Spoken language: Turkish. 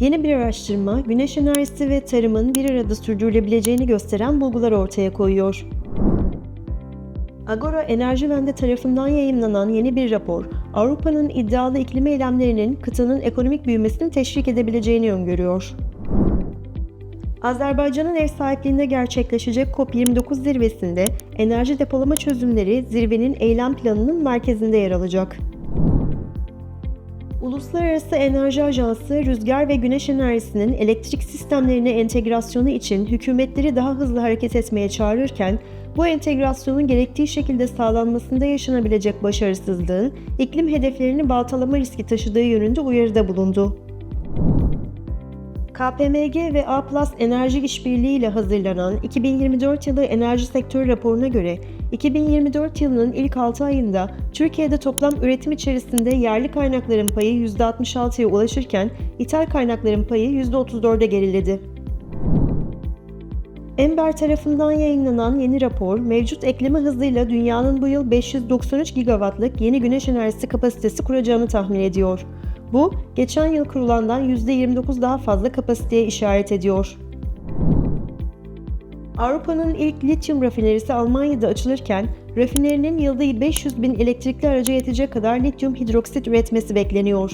Yeni bir araştırma, güneş enerjisi ve tarımın bir arada sürdürülebileceğini gösteren bulgular ortaya koyuyor. Agora Enerji Vende tarafından yayımlanan yeni bir rapor, Avrupa'nın iddialı iklim eylemlerinin kıtanın ekonomik büyümesini teşvik edebileceğini öngörüyor. Azerbaycan'ın ev sahipliğinde gerçekleşecek COP29 zirvesinde enerji depolama çözümleri zirvenin eylem planının merkezinde yer alacak. Uluslararası Enerji Ajansı, rüzgar ve güneş enerjisinin elektrik sistemlerine entegrasyonu için hükümetleri daha hızlı hareket etmeye çağırırken, bu entegrasyonun gerektiği şekilde sağlanmasında yaşanabilecek başarısızlığın iklim hedeflerini baltalama riski taşıdığı yönünde uyarıda bulundu. KPMG ve A Enerji İşbirliği ile hazırlanan 2024 yılı enerji sektörü raporuna göre 2024 yılının ilk 6 ayında Türkiye'de toplam üretim içerisinde yerli kaynakların payı %66'ya ulaşırken ithal kaynakların payı %34'e geriledi. Ember tarafından yayınlanan yeni rapor, mevcut ekleme hızıyla dünyanın bu yıl 593 gigawattlık yeni güneş enerjisi kapasitesi kuracağını tahmin ediyor. Bu, geçen yıl kurulandan %29 daha fazla kapasiteye işaret ediyor. Avrupa'nın ilk lityum rafinerisi Almanya'da açılırken, rafinerinin yılda 500 bin elektrikli araca yetecek kadar lityum hidroksit üretmesi bekleniyor.